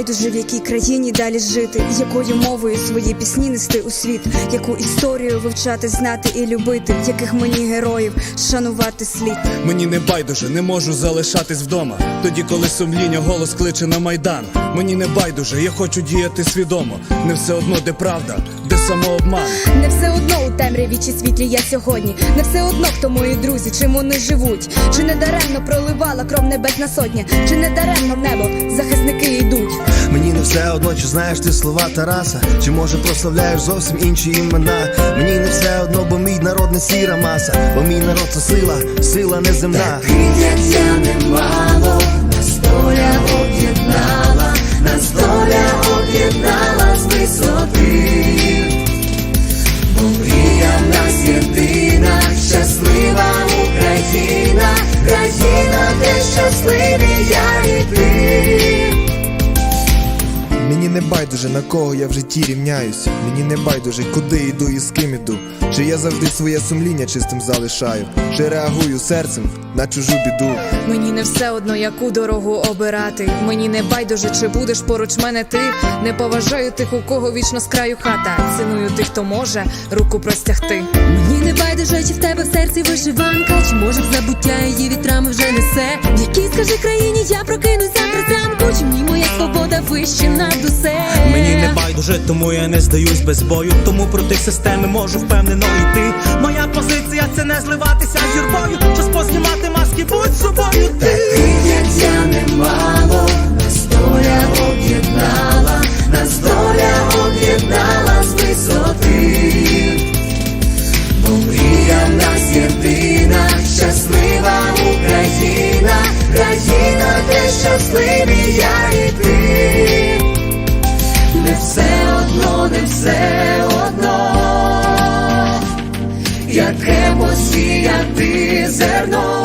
байдуже в якій країні далі жити, якою мовою свої пісні нести у світ, яку історію вивчати, знати і любити, яких мені героїв шанувати слід. Мені не байдуже, не можу залишатись вдома. Тоді, коли сумління голос кличе на майдан. Мені не байдуже, я хочу діяти свідомо. Не все одно, де правда, самообман. Не все одно у темряві чи світлі я сьогодні. Не все одно, хто мої друзі, чим вони живуть. Чи не даремно проливала кров небесна сотня, чи не даремно в небо захисники йдуть. Мені не все одно, чи знаєш ти слова Тараса, чи може прославляєш зовсім інші імена. Мені не все одно, бо мій народ не сіра маса, бо мій народ це сила, сила неземна. Прийняття немало, нас доля щасливі я і ти. Мені не байдуже на кого я в житті рівняюсь. Мені не байдуже, куди йду і з ким іду. Чи я завжди своє сумління чистим залишаю, чи реагую серцем на чужу біду. Мені не все одно, яку дорогу обирати. Мені не байдуже, чи будеш поруч мене ти. Не поважаю тих, у кого вічно з краю хата. Ціную тих, хто може руку простягти. Мені не байдуже, чи в тебе в серці вишиванка, чи може в забуття її вітрами вже несе. В скажи країні я завтра зранку, чи мені моя свобода вище над усе. Мені не байдуже, тому я не здаюсь без бою. Тому проти системи можу впевнено йти. Моя позиція це не зливатися з юрбою. Час познімати маски, будь собою ти. Щасливі я і ти. Не все одно, не все одно, яке посіяти зерно,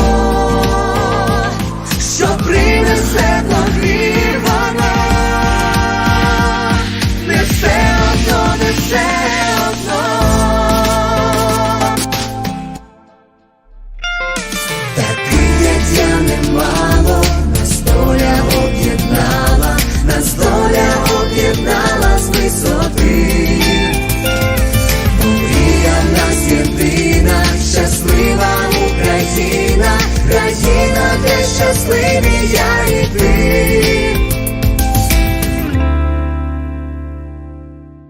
я і ти.